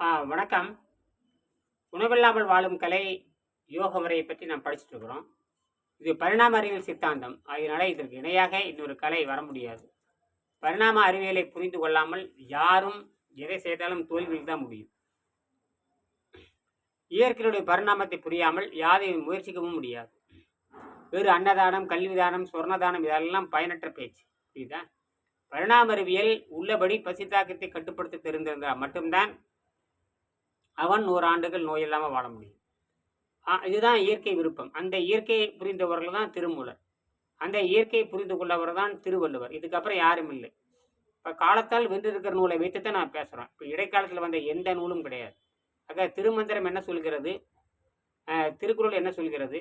வணக்கம். உணவில்லாமல் வாழும் கலை யோக முறையை பற்றி நாம் படிச்சுட்டு இருக்கிறோம். இது பரிணாம அறிவியல் சித்தாந்தம். அதனால இதற்கு இணையாக இன்னொரு கலை வர முடியாது. பரிணாம அறிவியலை புரிந்து கொள்ளாமல் யாரும் எதை செய்தாலும் தோல்வியில் தான் முடியும். இயற்கையுடைய பரிணாமத்தை புரியாமல் யாரையும் முயற்சிக்கவும் முடியாது. வேறு அன்னதானம் கல்விதானம் சொர்ணதானம் இதெல்லாம் பயனற்ற பேச்சு. புரியுதா? பரிணாம அறிவியல் உள்ளபடி பசித்தாக்கத்தை கட்டுப்படுத்த தெரிந்திருந்தால் மட்டும்தான் அவன் நூறாண்டுகள் நோய் இல்லாமல் வாழ முடியும். இதுதான் இயற்கை விருப்பம். அந்த இயற்கையை புரிந்தவர்கள் தான் திருமூலர். அந்த இயற்கையை புரிந்து கொள்ளவர் தான் திருவள்ளுவர். இதுக்கப்புறம் யாரும் இல்லை. இப்போ காலத்தால் வென்றிருக்கிற நூலை வைத்து தான் நான் பேசுகிறேன் இப்போ இடைக்காலத்தில் வந்த எந்த நூலும் கிடையாது. ஆக திருமந்திரம் என்ன சொல்கிறது? திருக்குறள் என்ன சொல்கிறது?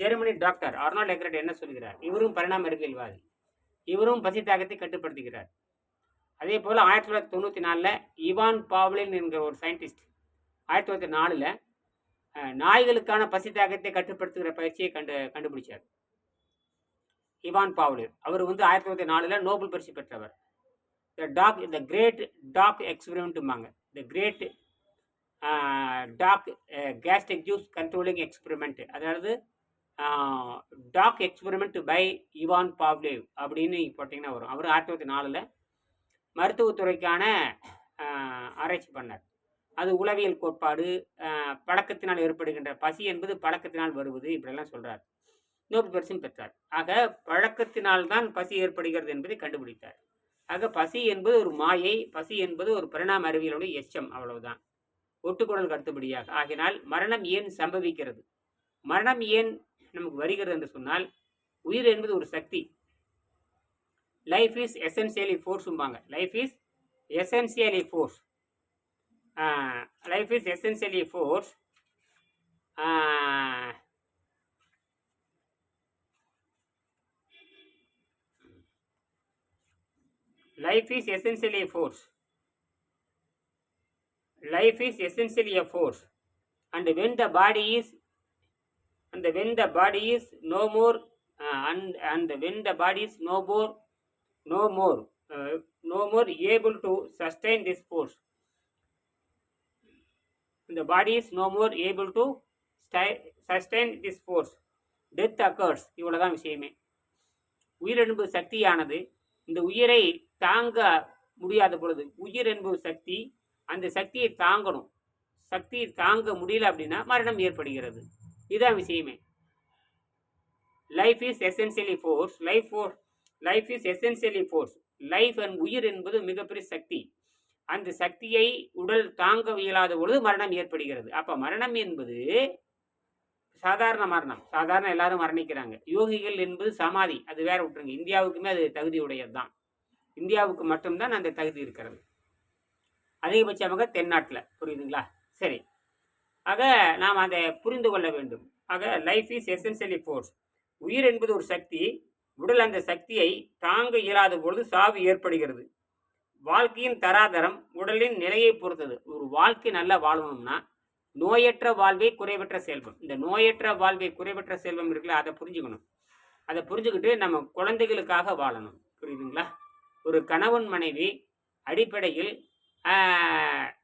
ஜெர்மனி டாக்டர் அர்னால்ட் எக்ரட் என்ன சொல்கிறார்? இவரும் பரிணாம அறிவியல்வாதி. இவரும் பசி தாக்கத்தை கட்டுப்படுத்துகிறார். அதே போல் ஆயிரத்தி தொள்ளாயிரத்தி தொண்ணூற்றி நாலில் இவான் பாவ்லின் என்கிற ஒரு சயின்டிஸ்ட் ஆயிரத்தி தொள்ளாயிரத்தி நாலில் நாய்களுக்கான பசி தாக்கத்தை கட்டுப்படுத்துகிற பயிற்சியை கண்டு கண்டுபிடிச்சார். இவான் பாவ்லின் அவர் வந்து ஆயிரத்தி தொள்ளாயிரத்தி நாலில் நோபல் பரிசு பெற்றவர். The dog the great dog எக்ஸ்பெரிமெண்ட்டுமாங்க the great dog gastric juice controlling experiment அதாவது dog experiment by Ivan Pavlov அப்படின்னு போட்டிங்கன்னா வரும். அவர் ஆயிரத்தி தொள்ளாயிரத்தி நாலில் மருத்துவத்துறைக்கான ஆராய்ச்சி பண்ணார். அது உளவியல் கோட்பாடு பழக்கத்தினால் ஏற்படுகின்ற பசி என்பது பழக்கத்தினால் வருவது இப்படியெல்லாம் சொல்றார். நோபல் பரிசும் பெற்றார். ஆக பழக்கத்தினால் தான் பசி ஏற்படுகிறது என்பதை கண்டுபிடித்தார். ஆக பசி என்பது ஒரு மாயை பசி என்பது ஒரு பரிணாம அறிவியலுடைய எச்சம் அவ்வளவுதான். ஒட்டுக்குடலுக்கு அடுத்தபடியாக ஆகினால் மரணம் ஏன் சம்பவிக்கிறது? மரணம் ஏன் நமக்கு வருகிறது என்று சொன்னால் உயிர் என்பது ஒரு சக்தி. Life is essentially ஃபோர்ஸும்பாங்க life is essentially force life is essentially force. Uh, life is essentially uh, a force. Life is essentially a force. And when the body is and when the body is no more uh, and and when the body is no more no more uh, no more able to sustain this force the body is no more able to sustain sustain this force. Death occurs. இவ்வளவுதான் விஷயமே. உயிர் என்பது சக்தியானது இந்த உயிரை தாங்க முடியாத பொழுது உயிர் என்பது சக்தி அந்த சக்தியை தாங்கணும். சக்தியை தாங்க முடியல அப்படின்னா மரணம் ஏற்படுகிறது. இதுதான் விஷயமே. Life is essentially force life force life is essentially force life and உயிர் என்பது மிகப்பெரிய சக்தி. அந்த சக்தியை உடல் தாங்க இயலாத பொழுது மரணம் ஏற்படுகிறது. அப்ப மரணம் என்பது சாதாரண மரணம். சாதாரண எல்லாரும் மரணிக்கிறாங்க. யோகிகள் என்பது சமாதி. அது வேற விட்டுருங்க. இந்தியாவுக்குமே அது தகுதி உடையது தான் இந்தியாவுக்கு மட்டும்தான் அந்த தகுதி இருக்கிறது. அதிகபட்சமாக தென்னாட்டில் புரியுதுங்களா? சரி. ஆக நாம் அதை புரிந்து கொள்ள வேண்டும். ஆக லைஃப் இஸ் எசென்சியலி ஃபோர்ஸ் உயிர் என்பது ஒரு சக்தி. உடல் அந்த சக்தியை தாங்க இயலாத பொழுது சாவு ஏற்படுகிறது. வாழ்க்கையின் தராதரம் உடலின் நிலையை பொறுத்தது. ஒரு வாழ்க்கை நல்லா வாழணும்னா நோயற்ற வாழ்வே குறைவற்ற செல்வம். இந்த நோயற்ற வாழ்வே குறைவற்ற செல்வம் இருக்குல்ல அதை புரிஞ்சுக்கணும். அதை புரிஞ்சுக்கிட்டு நம்ம குழந்தைகளுக்காக வாழணும். புரியுதுங்களா? ஒரு கணவன் மனைவி அடிப்படையில்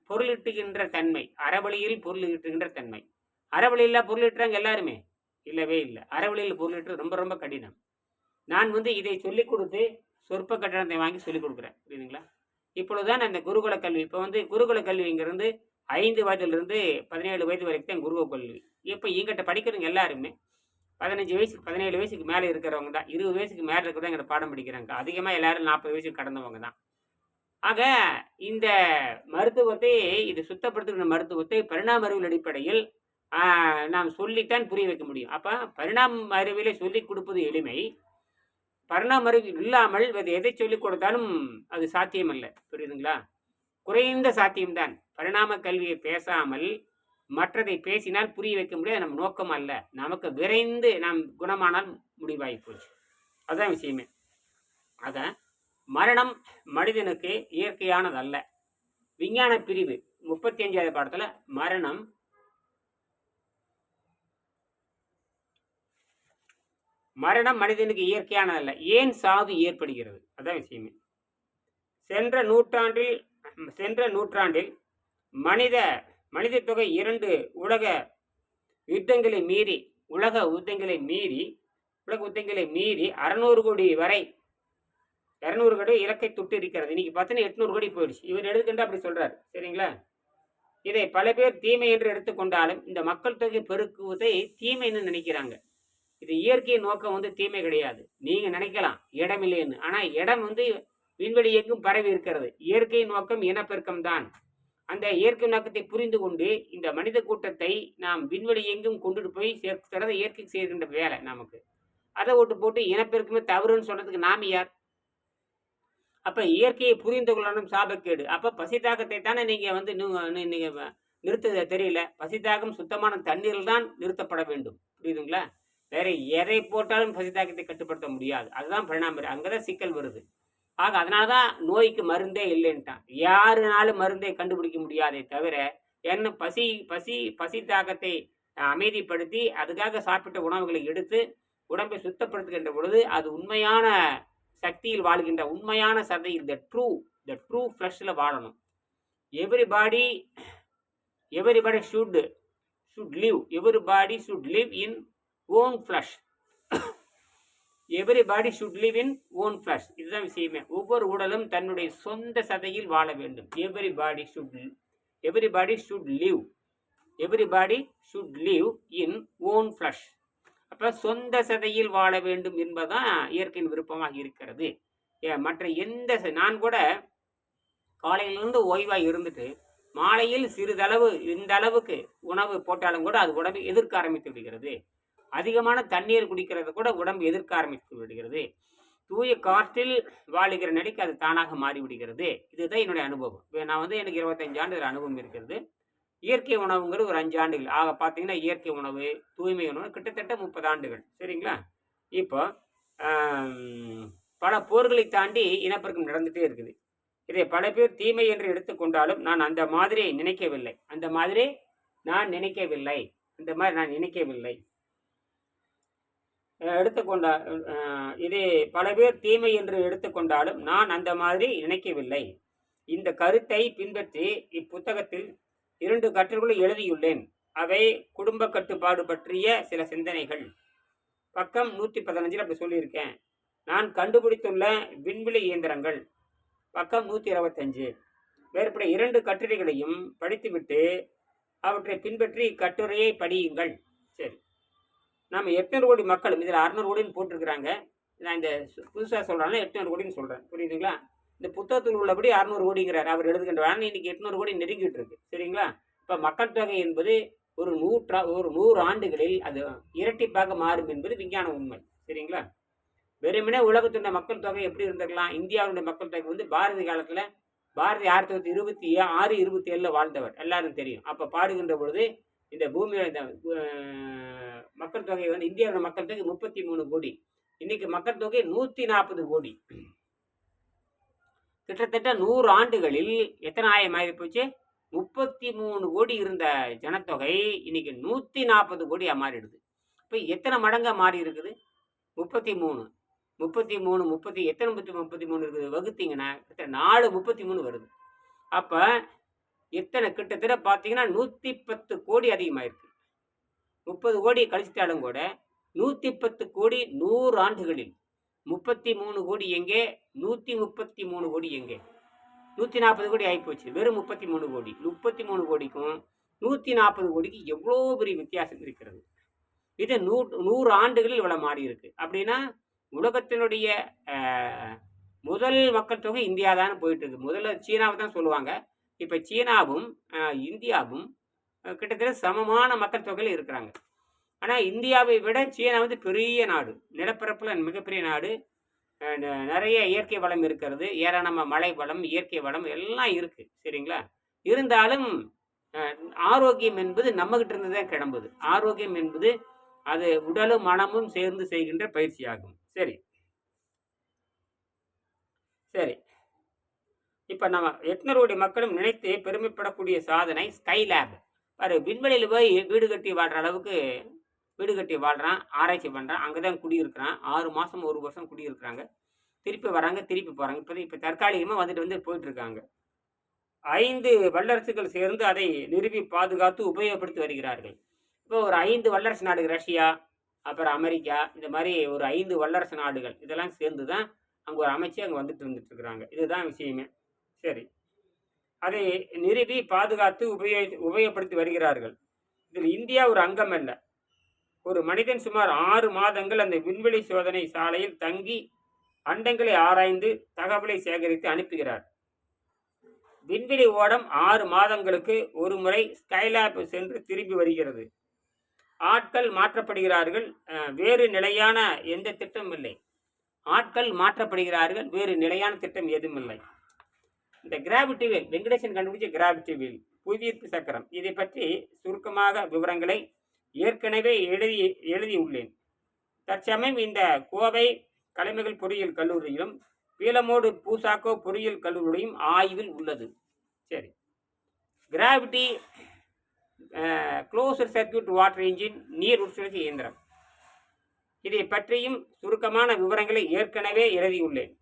பொருளிட்டுகின்ற தன்மை அறவழியில் பொருளிட்டுகின்ற தன்மை. அறவழியில் பொருளிட்டுறாங்க எல்லாருமே? இல்லவே இல்லை. அறவழியில் பொருளிட்டு ரொம்ப ரொம்ப கடினம். நான் வந்து இதை சொல்லிக் கொடுத்து சொற்ப கட்டணத்தை வாங்கி சொல்லிக் கொடுக்குறேன். புரியுதுங்களா? இப்பொழுதுதான் அந்த குருகுல கல்வி. இப்போ வந்து குருகுல கல்விங்கிறது ஐந்து வயதிலிருந்து பதினேழு வயது வரைக்கும் தான் குருவ கல்வி. இப்போ எங்கிட்ட படிக்கிறவங்க எல்லாருமே பதினஞ்சு வயசுக்கு பதினேழு வயசுக்கு மேலே இருக்கிறவங்க தான் இருபது வயசுக்கு மேலே இருக்கிறவங்க எங்கிட்ட பாடம் படிக்கிறாங்க. அதிகமாக எல்லாரும் நாற்பது வயசுக்கு கடந்தவங்க தான் ஆக இந்த மருத்துவத்தை இது சுத்தப்படுத்துகிற மருத்துவத்தை பரிணாம அறிவியல் அடிப்படையில் நாம் சொல்லித்தான் புரிய வைக்க முடியும். அப்போ பரிணாம அறிவியலை சொல்லிக் கொடுப்பது எளிமை. பரிணாம இல்லாமல் அது எதை சொல்லிக் கொடுத்தாலும் அது சாத்தியமல்ல. புரியுதுங்களா? குறைந்த சாத்தியம்தான். பரிணாம கல்வியை பேசாமல் மற்றதை பேசினால் புரிய வைக்க முடியாது. நம்ம நோக்கம் அல்ல. நமக்கு விரைந்து நாம் குணமானால் முடிவாகி போச்சு. அதுதான் விஷயமே. ஆக மரணம் மனிதனுக்கு இயற்கையானது அல்ல விஞ்ஞான பிரிவு முப்பத்தி அஞ்சாவது பாடத்தில் மரணம் மரணம் மனிதனுக்கு இயற்கையானதல்ல. ஏன் சாவு ஏற்படுகிறது? அதான் விஷயமே. சென்ற நூற்றாண்டில் சென்ற நூற்றாண்டில் மனித மனித தொகை இரண்டு உலக யுத்தங்களை மீறி உலக யுத்தங்களை மீறி உலக யுத்தங்களை மீறி அறநூறு கோடி வரை இரநூறு கோடி இலக்கை தொட்டு இருக்கிறது. இன்னைக்கு பார்த்தீங்கன்னா எட்நூறு கோடி போயிடுச்சு. இவர் எடுத்துக்கிட்டு அப்படி சொல்றாரு. சரிங்களா? இதை பல பேர் தீமை என்று எடுத்துக்கொண்டாலும் இந்த மக்கள் தொகை பெருக்குவதை தீமைன்னு நினைக்கிறாங்க. இது இயற்கை நோக்கம் வந்து தீமை கிடையாது. நீங்க நினைக்கலாம் இடம் இல்லைன்னு. ஆனா இடம் வந்து விண்வெளி எங்கும் பரவி இருக்கிறது. இயற்கையின் நோக்கம் இனப்பெருக்கம் தான். அந்த இயற்கை நோக்கத்தை புரிந்து கொண்டு இந்த மனித கூட்டத்தை நாம் விண்வெளி எங்கும் கொண்டுட்டு போய் சேர்க்கிறத இயற்கை செய்கின்ற வேலை நமக்கு. அதை ஓட்டு போட்டு இனப்பெருக்கமே தவறுன்னு சொல்றதுக்கு நாம யார்? அப்ப இயற்கையை புரிந்து கொள்ளணும் சாபக்கேடு. அப்ப பசி தாகத்தை தானே நீங்க வந்து நீங்க வ- நிறுத்த தெரியல. பசி தாகம் சுத்தமான தண்ணீரில் தான் நிறுத்தப்பட வேண்டும். புரியுதுங்களா? வேற எதை போட்டாலும் பசிதாக்கத்தை கட்டுப்படுத்த முடியாது. அதுதான் பரிணாமம் அங்கதான் சிக்கல் வருது. ஆக அதனாலதான் நோய்க்கு மருந்தே இல்லைன்ட்டான். யாருனாலும் மருந்தை கண்டுபிடிக்க முடியாதே தவிர என்ன பசி பசி பசி தாக்கத்தை அமைதிப்படுத்தி அதுக்காக சாப்பிட்ட உணவுகளை எடுத்து உடம்பை சுத்தப்படுத்துகின்ற பொழுது அது உண்மையான சக்தியில் வாழ்கின்ற உண்மையான சதையில் த ட்ரூ த ட்ரூ ஃப்ளஷில் வாழணும். Everybody everybody should should live everybody should live in own flesh everybody should live in own flesh இதுதான் விஷயமே. ஒவ்வொரு உடலும் தன்னுடைய சொந்த சதையில் வாழ வேண்டும். Everybody should everybody should live everybody should live in own flesh அப்போ சொந்த சதையில் வாழ வேண்டும் என்பதுதான் இயற்கையின் விருப்பமாக இருக்கிறது. ஏ, மற்ற எந்த நான் கூட காலையிலிருந்து ஓய்வாக இருந்துட்டு மாலையில் சிறிதளவு இந்த அளவுக்கு உணவு போட்டாலும் கூட அது உடம்பு எதிர்க்க ஆரம்பித்து விடுகிறது. அதிகமான தண்ணீர் குடிக்கிறது கூட உடம்பு எதிர்க்க ஆரம்பித்து விடுகிறது. தூய காற்றில் வாழுகிற நிலைக்கு அது தானாக மாறிவிடுகிறது. இதுதான் என்னுடைய அனுபவம். இப்ப நான் வந்து எனக்கு இருபத்தஞ்சு ஆண்டு அனுபவம் இருக்கிறது இயற்கை உணவுங்கிறது ஒரு அஞ்சு ஆண்டுகள். ஆக பார்த்தீங்கன்னா இயற்கை உணவு தூய்மை உணவு கிட்டத்தட்ட முப்பது ஆண்டுகள். சரிங்களா? இப்போ பல போர்களை தாண்டி இனப்பெருக்கம் நடந்துகிட்டே இருக்குது. இதை பல பேர் தீமை என்று எடுத்துக்கொண்டாலும் நான் அந்த மாதிரி நினைக்கவில்லை. அந்த மாதிரி நான் நினைக்கவில்லை. அந்த மாதிரி நான் நினைக்கவில்லை. எடுத்துக்கொண்ட இது பல பேர் தீமை என்று எடுத்துக்கொண்டாலும் நான் அந்த மாதிரி நினைக்கவில்லை. இந்த கருத்தை பின்பற்றி இப்புத்தகத்தில் இரண்டு கட்டுரைகளை எழுதியுள்ளேன். அவை குடும்ப கட்டுப்பாடு பற்றிய சில சிந்தனைகள். பக்கம் நூற்றி பதினஞ்சில் அப்படி சொல்லியிருக்கேன். நான் கண்டுபிடித்துள்ள விண்வெளி இயந்திரங்கள். பக்கம் நூற்றி இருபத்தஞ்சு மேற்பட இரண்டு கட்டுரைகளையும் படித்துவிட்டு அவற்றை பின்பற்றி இக்கட்டுரையை படியுங்கள். சரி. நாம் எட்நூறு கோடி மக்களும் இதில் அறநூறு கோடின்னு போட்டிருக்கிறாங்க. நான் இந்த புதுசாக சொல்கிறாங்க எட்நூறு கோடின்னு சொல்கிறேன் புரியுதுங்களா? இந்த புத்தகத்தில் உள்ளபடி அறநூறு கோடிங்கிறார். அவர் எழுதுகின்ற ஆனால் இன்னைக்கு எட்நூறு கோடி நெருங்கிட்டு இருக்கு. சரிங்களா? இப்போ மக்கள் தொகை என்பது ஒரு நூற்றா ஒரு நூறு ஆண்டுகளில் அது இரட்டிப்பாக மாறும் என்பது விஞ்ஞான உண்மை. சரிங்களா? வெறுமனே உலகத்துடைய மக்கள் தொகை எப்படி இருந்திருக்கலாம்? இந்தியாவுடைய மக்கள் தொகை வந்து பாரதி காலத்தில் பாரதி ஆயிரத்தி தொள்ளாயிரத்தி இருபத்தி ஆறு இருபத்தி ஏழில் வாழ்ந்தவர். எல்லாரும் தெரியும். அப்போ பாடுகின்ற பொழுது இந்த பூமியோட இந்த மக்கள் தொகை வந்து இந்தியாவோட மக்கள் தொகை முப்பத்தி மூணு கோடி. இன்னைக்கு மக்கள் தொகை நூற்றி நாற்பது கோடி. கிட்டத்தட்ட நூறு ஆண்டுகளில் எத்தனை ஆயிரம் ஆகி போச்சு? முப்பத்தி மூணு கோடி இருந்த ஜனத்தொகை இன்னைக்கு நூற்றி நாற்பது கோடியாக மாறிடுது. இப்போ எத்தனை மடங்காக மாறி இருக்குது? முப்பத்தி மூணு. முப்பத்தி மூணு முப்பத்தி எத்தனை முப்பத்தி முப்பத்தி மூணு இருக்குது? வகுத்தீங்கன்னா கிட்ட நாலு முப்பத்தி மூணு வருது. அப்போ எத்தனை? கிட்டத்தட்ட பார்த்தீங்கன்னா நூற்றி பத்து கோடி அதிகமாயிருக்கு. முப்பது கோடி கழிச்சிட்டாலும் கூட நூற்றி பத்து கோடி நூறு ஆண்டுகளில். முப்பத்தி மூணு கோடி எங்கே? நூற்றி முப்பத்தி மூணு கோடி எங்கே? நூற்றி நாற்பது கோடி ஆகிப்போச்சு வெறும் முப்பத்தி மூணு கோடி. முப்பத்தி மூணு கோடிக்கும் நூற்றி நாற்பது கோடிக்கு எவ்வளோ பெரிய வித்தியாசம் இருக்கிறது? இது நூ நூறு ஆண்டுகளில் இவ்வளோ மாறி இருக்கு அப்படின்னா உலகத்தினுடைய முதல் மக்கள் தொகை இந்தியா தான் போயிட்டு இருக்கு. முதல்ல சீனாவை தான் சொல்லுவாங்க. இப்போ சீனாவும் இந்தியாவும் கிட்டத்தட்ட சமமான மக்கள் தொகையில் இருக்கிறாங்க. ஆனால் இந்தியாவை விட சீனா வந்து பெரிய நாடு. நிலப்பரப்பில் மிகப்பெரிய நாடு. நிறைய இயற்கை வளம் இருக்கிறது. ஏராளமாக மழை வளம் இயற்கை வளம் எல்லாம் இருக்குது சரிங்களா? இருந்தாலும் ஆரோக்கியம் என்பது நம்மகிட்ட இருந்து தான் கிளம்புது. ஆரோக்கியம் என்பது அது உடலும் மனமும் சேர்ந்து செய்கின்ற பயிற்சியாகும். சரி. சரி. இப்போ நம்ம எட்நூறு மக்களும் நினைத்து பெருமைப்படக்கூடிய சாதனை ஸ்கை லேப் பாரு விண்வெளியில் போய் வீடு கட்டி வாழ்கிற அளவுக்கு வீடு கட்டி வாழ்கிறான் ஆராய்ச்சி பண்ணுறான் அங்கே தான் குடியிருக்கிறான். ஆறு மாதம் ஒரு வருஷம் குடியிருக்கிறாங்க. திருப்பி வராங்க திருப்பி போகிறாங்க இப்போ இப்போ தற்காலிகமாக வந்துட்டு வந்து போயிட்டுருக்காங்க. ஐந்து வல்லரசுகள் சேர்ந்து அதை நிறுவி பாதுகாத்து உபயோகப்படுத்தி வருகிறார்கள். இப்போ ஒரு ஐந்து வல்லரசு நாடுகள் ரஷ்யா அப்புறம் அமெரிக்கா இந்த மாதிரி ஒரு ஐந்து வல்லரசு நாடுகள் இதெல்லாம் சேர்ந்து தான் அங்கே ஒரு அமைச்சு அங்கே வந்துட்டு இருந்துட்டு இருக்கிறாங்க. இதுதான் விஷயமே. சரி. அதை நிறுவி பாதுகாத்து உபயோகி உபயோகப்படுத்தி வருகிறார்கள். இதில் இந்தியா ஒரு அங்கம் அல்ல. ஒரு மனிதன் சுமார் ஆறு மாதங்கள் அந்த விண்வெளி சோதனை சாலையில் தங்கி அண்டங்களை ஆராய்ந்து தகவலை சேகரித்து அனுப்புகிறார். விண்வெளி ஓடம் ஆறு மாதங்களுக்கு ஒரு முறை ஸ்கைலாப் சென்று திரும்பி வருகிறது. ஆட்கள் மாற்றப்படுகிறார்கள் வேறு நிலையான எந்த திட்டமும் இல்லை. ஆட்கள் மாற்றப்படுகிறார்கள் வேறு நிலையான திட்டம் எதுவும் இல்லை. இந்த கிராவிட்டி வீல் வெங்கடேசன் கண்டுபிடிச்ச கிராவிட்டி வீல் புவியீர்ப்பு சக்கரம். இதை பற்றி சுருக்கமாக விவரங்களை ஏற்கனவே எழுதி எழுதியுள்ளேன் தற்சமயம் இந்த கோவை கலைமகள் பொறியியல் கல்லூரியிலும் பீலமோடு பூசாக்கோ பொறியியல் கல்லூரியும் ஆய்வில் உள்ளது. சரி. Gravity closer circuit water engine நீர் உட்சுழற்சி இயந்திரம். இதை பற்றியும் சுருக்கமான விவரங்களை ஏற்கனவே எழுதியுள்ளேன்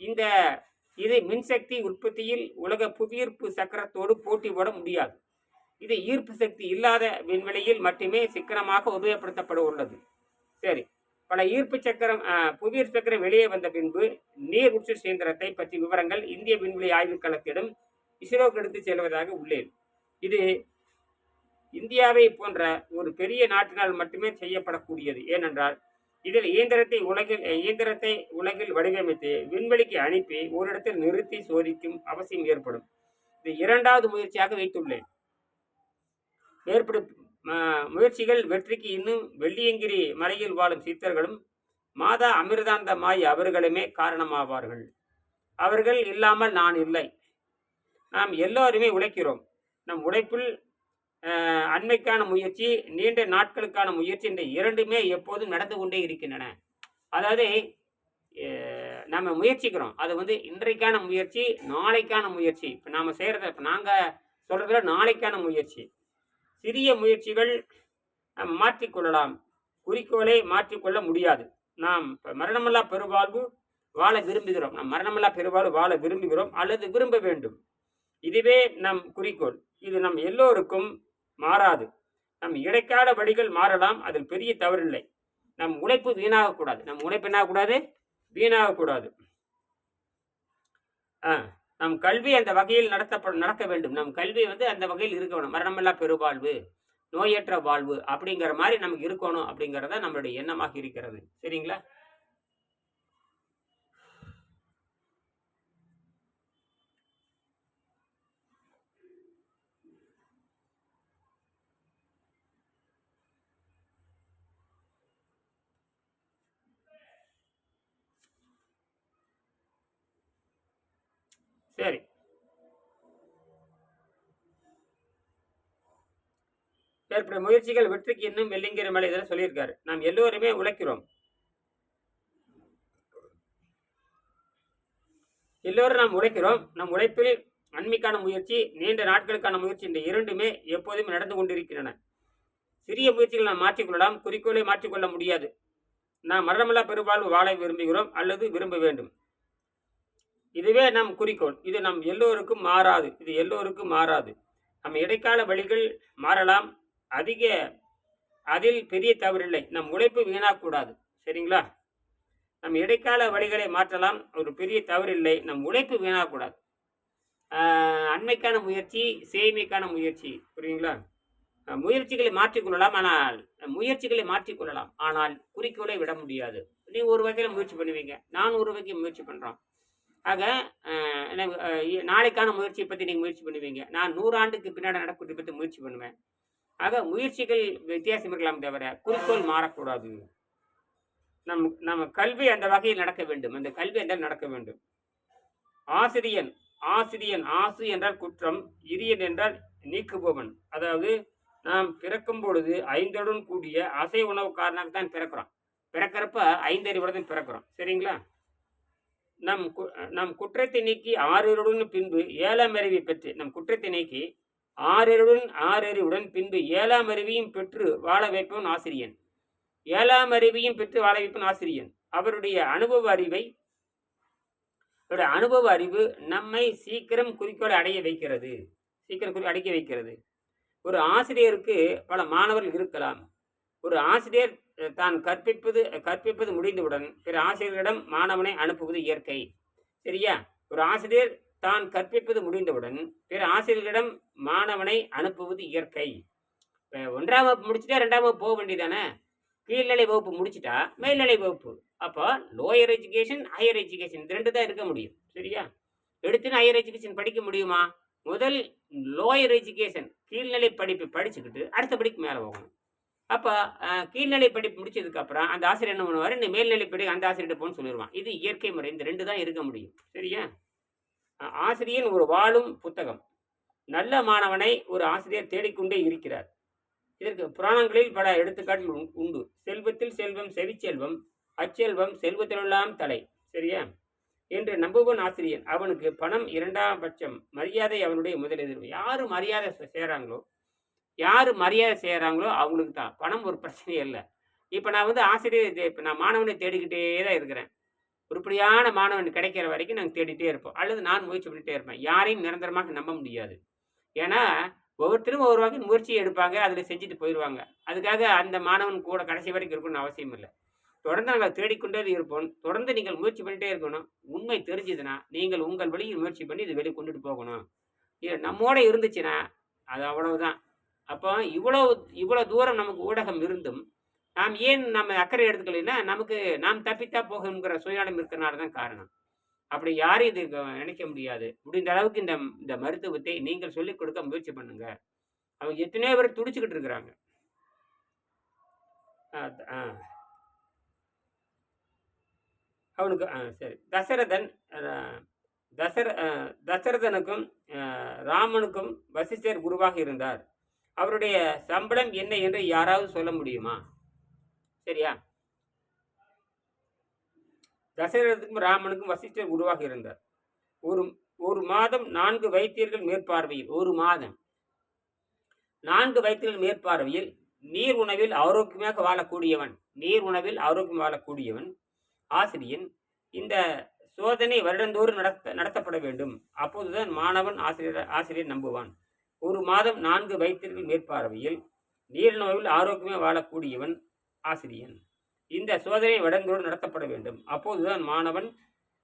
இந்த இது மின்சக்தி உற்பத்தியில் உலக புவியீர்ப்பு சக்கரத்தோடு போட்டி போட முடியாது. இது ஈர்ப்பு சக்தி இல்லாத விண்வெளியில் மட்டுமே சிக்கனமாக உபயோகப்படுத்தப்பட உள்ளது சரி பல ஈர்ப்பு சக்கரம் அஹ், புவியீர்ப்பு சக்கரம் வெளியே வந்த பின்பு நீர் உற்று இயந்திரத்தை பற்றி விவரங்கள் இந்திய விண்வெளி ஆய்வுக் களத்திடம் இஸ்ரோக்கு எடுத்துச் செல்வதாக உள்ளேன். இது இந்தியாவை போன்ற ஒரு பெரிய நாட்டினால் மட்டுமே செய்யப்படக்கூடியது. ஏனென்றால் இதில் இயந்திரத்தை உலகில் இயந்திரத்தை உலகில் வடிவமைத்து விண்வெளிக்கு அனுப்பி ஓரிடத்தில் நிறுத்தி சோதிக்கும் அவசியம் ஏற்படும். இது இரண்டாவது முயற்சியாக வைத்துள்ளேன். ஏற்படும் முயற்சிகள் வெற்றிக்கு இன்னும் வெள்ளியங்கிரி மலையில் வாழும் சித்தர்களும் மாதா அமிர்தாந்தமாய் அவர்களுமே காரணமாவார்கள். அவர்கள் இல்லாமல் நான் இல்லை. நாம் எல்லோருமே உழைக்கிறோம். நம் உழைப்பில் அண்மைக்கான முயற்சி நீண்ட நாட்களுக்கான முயற்சி இந்த இரண்டுமே எப்போதும் நடந்து கொண்டே இருக்கின்றன. அதாவது நம்ம முயற்சிக்கிறோம். அது வந்து இன்றைக்கான முயற்சி நாளைக்கான முயற்சி. இப்போ நாம் செய்கிறத இப்போ நாங்கள் சொல்கிறதுல நாளைக்கான முயற்சி. சிறிய முயற்சிகள் மாற்றிக்கொள்ளலாம் குறிக்கோளை மாற்றிக்கொள்ள முடியாது. நாம் இப்போ மரணமில்லா பெருவாழ்வு வாழ விரும்புகிறோம். நாம் மரணமில்லா பெருவாழ்வு வாழ விரும்புகிறோம் அல்லது விரும்ப வேண்டும். இதுவே நம் குறிக்கோள். இது நம் எல்லோருக்கும் மாறாது. நம் இடைக்கால வழிகள் மாறலாம் அதில் பெரிய தவறில்லை. நம் உழைப்பு வீணாகக்கூடாது. நம் உழைப்பு என்ன கூடாது வீணாகக்கூடாது. ஆ நம் கல்வி அந்த வகையில் நடத்தப்பட நடக்க வேண்டும். நம் கல்வி வந்து அந்த வகையில் இருக்கணும் மரணமில்லா பெருவாழ்வு நோயற்ற வாழ்வு அப்படிங்கிற மாதிரி நமக்கு இருக்கணும் அப்படிங்கிறத நம்மளுடைய எண்ணமாக இருக்கிறது. சரிங்களா? சரி. ஏற்படும் முயற்சிகள் வெற்றிக்கு இன்னும் வெள்ளிங்கிற மேலே இதில் சொல்லியிருக்காரு. நாம் எல்லோருமே உழைக்கிறோம். எல்லோரும் நாம் உழைக்கிறோம். நம் உழைப்பில் நன்மைக்கான முயற்சி நீண்ட நாட்களுக்கான முயற்சி இந்த இரண்டுமே எப்போதும் நடந்து கொண்டிருக்கின்றன. சிறிய முயற்சிகள் நாம் மாற்றிக்கொள்ளலாம். குறிக்கோளை மாற்றிக்கொள்ள முடியாது. நாம் மரணமில்லா பெருவாழ்வு வாழ விரும்புகிறோம் அல்லது விரும்ப வேண்டும். இதுவே நம் குறிக்கோள். இது நம் எல்லோருக்கும் மாறாது. இது எல்லோருக்கும் மாறாது. நம் இடைக்கால வழிகள் மாறலாம். அதிக அதில் பெரிய தவறில்லை. நம் உழைப்பு வீணாகக்கூடாது சரிங்களா? நம் இடைக்கால வழிகளை மாற்றலாம். ஒரு பெரிய தவறில்லை. நம் உழைப்பு வீணாகக்கூடாது அண்மைக்கான முயற்சி சேமிக்கான முயற்சி. புரியுங்களா? முயற்சிகளை மாற்றிக்கொள்ளலாம் ஆனால் முயற்சிகளை மாற்றிக்கொள்ளலாம் ஆனால் குறிக்கோளை விட முடியாது. நீ ஒரு வகையில் முயற்சி பண்ணுவீங்க. நான் ஒரு வகையில் முயற்சி பண்ணுறோம் ஆக என்ன- நாளைக்கான முயற்சியை பற்றி நீங்கள் முயற்சி பண்ணுவீங்க. நான் நூறாண்டுக்கு பின்னாடி நடக்கிறதை பற்றி முயற்சி பண்ணுவேன். ஆக முயற்சிகள் வித்தியாசம் இருக்கலாம் தவிர குறிக்கோள் மாறக்கூடாது. நம் நம்ம கல்வி அந்த வகையில் நடக்க வேண்டும். அந்த கல்வி என்றால் நடக்க வேண்டும். ஆசிரியன் ஆசிரியன் ஆசு என்றால் குற்றம் இரியன் என்றால் நீக்குபவன். அதாவது நாம் பிறக்கும் பொழுது ஐந்தருடன் கூடிய அசை உணவு காரணமாக தான் பிறக்கிறோம். பிறக்கிறப்ப ஐந்தறிவுடன் பிறக்கிறோம். சரிங்களா? நம் கு- நம் குற்றத்தை நீக்கி ஆறறிவுடன் பின்பு ஏழாம் அருவி பெற்று நம் குற்றத்தை நீக்கி ஆறறிவுடன் ஆறறிவுடன் பின்பு ஏழாம் அருவியும் பெற்று வாழ வைப்பவன் ஆசிரியன். ஏழாம் அருவியும் பெற்று வாழ வைப்பவன் ஆசிரியன். அவருடைய அனுபவ அறிவை அவருடைய அனுபவ அறிவு நம்மை சீக்கிரம் குறிக்கோளை அடைய வைக்கிறது. சீக்கிரம் குறி அடைக்க வைக்கிறது. ஒரு ஆசிரியருக்கு பல மாணவர்கள் இருக்கலாம். ஒரு ஆசிரியர் தான் கற்பிப்பது கற்பிப்பது முடிந்தவுடன் பிற ஆசிரியர்களிடம் மாணவனை அனுப்புவது இயற்கை. சரியா? ஒரு ஆசிரியர் தான் கற்பிப்பது முடிந்தவுடன் பிற ஆசிரியர்களிடம் மாணவனை அனுப்புவது இயற்கை. இப்போ ஒன்றாம் வகுப்பு முடிச்சுட்டா ரெண்டாம் வகுப்பு போக வேண்டியதானே கீழ்நிலை வகுப்பு முடிச்சுட்டா மேல்நிலை வகுப்பு. அப்போ லோயர் எஜுகேஷன் ஹையர் எஜுகேஷன் இது ரெண்டு தான் இருக்க முடியும். சரியா? எடுத்துன்னு ஹையர் எஜுகேஷன் படிக்க முடியுமா? முதல் லோயர் எஜுகேஷன் கீழ்நிலை படிப்பு படிச்சுக்கிட்டு அடுத்த படிக்கு மேலே போகணும். அப்போ கீழ்நிலை படிப்பு முடிச்சதுக்கு அப்புறம் அந்த ஆசிரியர் என்ன பண்ணுவார்? இந்த மேல்நிலை படி அந்த ஆசிரியர்கிட்ட போன்னு சொல்லிடுவான் இது இயற்கை முறை. இந்த ரெண்டு தான் இருக்க முடியும். சரியா? ஆசிரியன் ஒரு வாழும் புத்தகம். நல்ல மாணவனை ஒரு ஆசிரியர் தேடிக்கொண்டே இருக்கிறார். இதற்கு புராணங்களில் பல எடுத்துக்காட்டுகள் உண்- உண்டு. செல்வத்தில் செல்வம் செவிச்செல்வம் அச்செல்வம் செல்வத்திலெல்லாம் தலை. சரியா? என்று நம்புவன் ஆசிரியன். அவனுக்கு பணம் இரண்டாம் பட்சம் மரியாதை அவனுடைய முதலெதிர் யாரும் மரியாதை செ- யார் மரியாதை செய்கிறாங்களோ அவங்களுக்கு தான். பணம் ஒரு பிரச்சனையே இல்லை. இப்போ நான் வந்து ஆசிரியர் இப்போ நான் மாணவனை தேடிக்கிட்டே தான் இருக்கிறேன். உருப்படியான மாணவன் கிடைக்கிற வரைக்கும் நாங்கள் தேடிட்டே இருப்போம். அல்லது நான் முயற்சி பண்ணிகிட்டே இருப்பேன். யாரையும் நிரந்தரமாக நம்ப முடியாது. ஏன்னா ஒவ்வொருத்தரும் ஒவ்வொரு வகை முயற்சி எடுப்பாங்க அதில் செஞ்சுட்டு போயிடுவாங்க அதுக்காக அந்த மாணவன் கூட கடைசி வரைக்கும் இருக்கணும்னு அவசியம் இல்லை. தொடர்ந்து நாங்கள் தேடிக்கொண்டே இருப்போம். தொடர்ந்து நீங்கள் முயற்சி பண்ணிகிட்டே இருக்கணும். உண்மை தெரிஞ்சுதுன்னா நீங்கள் உங்கள் வழியில் முயற்சி பண்ணி இதை வெளியே கொண்டுட்டு போகணும். இது நம்மோட இருந்துச்சுன்னா அது அவ்வளவுதான். அப்போ இவ்வளோ இவ்வளோ தூரம் நமக்கு ஊடகம் இருந்தும் நாம் ஏன் நம்ம அக்கறை எடுத்துக்கலைன்னா நமக்கு நாம் தப்பித்தா போகணுங்கிற சுயநலம் இருக்கிறனால தான் காரணம். அப்படி யாரும் இது நினைக்க முடியாது. முடிந்த அளவுக்கு இந்த இந்த மருத்துவத்தை நீங்கள் சொல்லிக் கொடுக்க முயற்சி பண்ணுங்க. அவங்க எத்தனையோ பேர் துடிச்சுக்கிட்டு இருக்கிறாங்க. ஆ, ஆ. அவனுக்கு ஆ சரி. தசரதன் தசர தசரதனுக்கும் ராமனுக்கும் வசிஷ்டர் குருவாக இருந்தார். அவருடைய சம்பளம் என்ன என்று யாராவது சொல்ல முடியுமா? சரியா? தசரதனுக்கும் ராமனுக்கும் வசிஷ்டர் குருவாக இருந்தார். ஒரு ஒரு மாதம் நான்கு வைத்தியர்கள் மேற்பார்வையில் ஒரு மாதம். நான்கு வைத்தியர்கள் மேற்பார்வையில் நீர் உணவில் ஆரோக்கியமாக வாழக்கூடியவன் நீர் உணவில் ஆரோக்கியம் வாழக்கூடியவன் ஆசிரியன் இந்த சோதனை வருடந்தோறும் நடத்த நடத்தப்பட வேண்டும். அப்போதுதான் மாணவன் ஆசிரியர் ஆசிரியர் நம்புவான். ஒரு மாதம் நான்கு வைத்தியர்கள் மேற்பார்வையில் நீர் நோயில் ஆரோக்கியமே வாழக்கூடியவன் ஆசிரியன். இந்த சோதனை வடங்களோடு நடத்தப்பட வேண்டும். அப்போதுதான் மாணவன்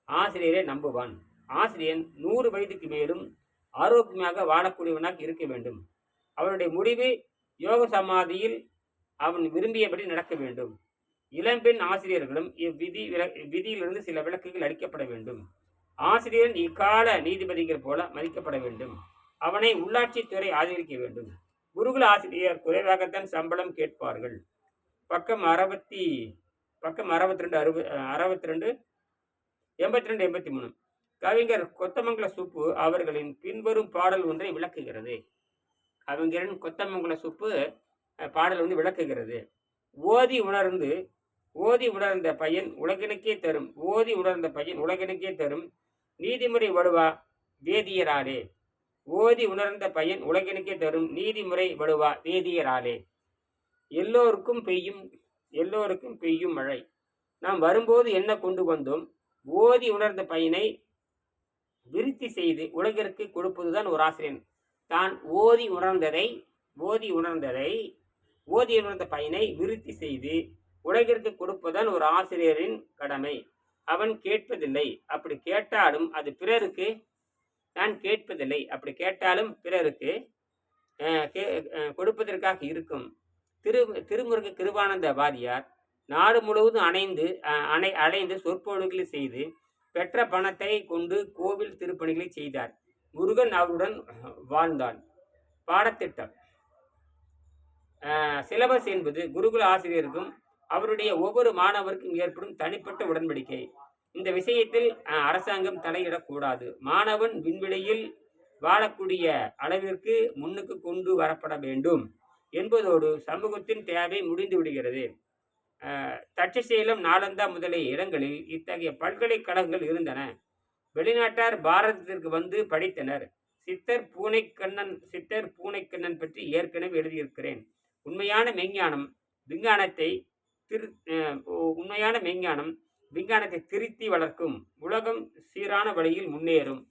ஆசிரியரை நம்புவான். ஆசிரியன் நூறு வயதுக்கு மேலும் ஆரோக்கியமாக வாழக்கூடியவனாக இருக்க வேண்டும். அவனுடைய முடிவு யோக சமாதியில் அவன் விரும்பியபடி நடக்க வேண்டும். இளம்பெண் ஆசிரியர்களும் இவ்விதி வில- விதியிலிருந்து சில விளக்குகள் அளிக்கப்பட வேண்டும். ஆசிரியன் இக்கால நீதிபதிகள் போல மதிக்கப்பட வேண்டும். அவனை உள்ளாட்சித்துறை ஆதரிக்க வேண்டும். குருகுல ஆசிரியர் குறைவாகத்தான் சம்பளம் கேட்பார்கள். பக்கம் அறுபத்தி பக்கம் அறுபத்தி ரெண்டு அறுபது அறுபத்தி ரெண்டு எண்பத்தி ரெண்டு எண்பத்தி மூணு கவிஞர் கொத்தமங்கல சுப்பு அவர்களின் பின்வரும் பாடல் ஒன்றை விளக்குகிறது. கவிஞரின் கொத்தமங்கல சுப்பு பாடல் வந்து விளக்குகிறது. ஓதி உணர்ந்து ஓதி உணர்ந்த பையன் உலகினுக்கே தரும். ஓதி உணர்ந்த பையன் உலகினுக்கே தரும். நீதிமுறை வடுவா வேதியராலே. ஓதி உணர்ந்த பையன் உலகினுக்கே தரும் நீதிமுறை வடுவா வேதியராலே. எல்லோருக்கும் பெய்யும் எல்லோருக்கும் பெய்யும் மழை. நாம் வரும்போது என்ன கொண்டு வந்தோம்? ஓதி உணர்ந்த பையனை விருத்தி செய்து உலகிற்கு கொடுப்பதுதான் ஒரு ஆசிரியன். தான் ஓதி உணர்ந்ததை ஓதி உணர்ந்ததை ஓதி உணர்ந்த பையனை விருத்தி செய்து உலகிற்கு கொடுப்பதன் ஒரு ஆசிரியரின் கடமை. அவன் கேட்பதில்லை. அப்படி கேட்டாலும் அது பிறருக்கு நான் கேட்பதில்லை. அப்படி கேட்டாலும் பிறருக்கு கே- கொடுப்பதற்காக இருக்கும். திரு திருமுருக கிருபானந்த வாதியார் நாடு முழுவதும் அணைந்து அணை அலைந்து சொற்பொழுகளை செய்து பெற்ற பணத்தை கொண்டு கோவில் திருப்பணிகளை செய்தார். முருகன் அவருடன் வாழ்ந்தான். பாடத்திட்டம். சிலபஸ் என்பது குருகுல ஆசிரியருக்கும் அவருடைய ஒவ்வொரு மாணவருக்கும் ஏற்படும் தனிப்பட்ட உடன்படிக்கை. இந்த விஷயத்தில் அரசாங்கம் தலையிடக்கூடாது. மாணவன் விண்வெளியில் வாழக்கூடிய அளவிற்கு முன்னுக்கு கொண்டு வரப்பட வேண்டும் என்பதோடு சமூகத்தின் தேவை முடிந்து விடுகிறது. அஹ், தட்சசீலம் நாலந்தா முதலிய இடங்களில் இத்தகைய பல்கலைக்கழகங்கள் இருந்தன. வெளிநாட்டார் பாரதத்திற்கு வந்து படித்தனர். சித்தர் பூனைக்கண்ணன் சித்தர் பூனைக்கண்ணன் பற்றி ஏற்கனவே எழுதியிருக்கிறேன். உண்மையான மெஞ்ஞானம் விஞ்ஞானத்தை திரு உண்மையான மெஞ்ஞானம் விஞ்ஞானத்தை திருத்தி வளர்க்கும் உலகம் சீரான வழியில் முன்னேறும்.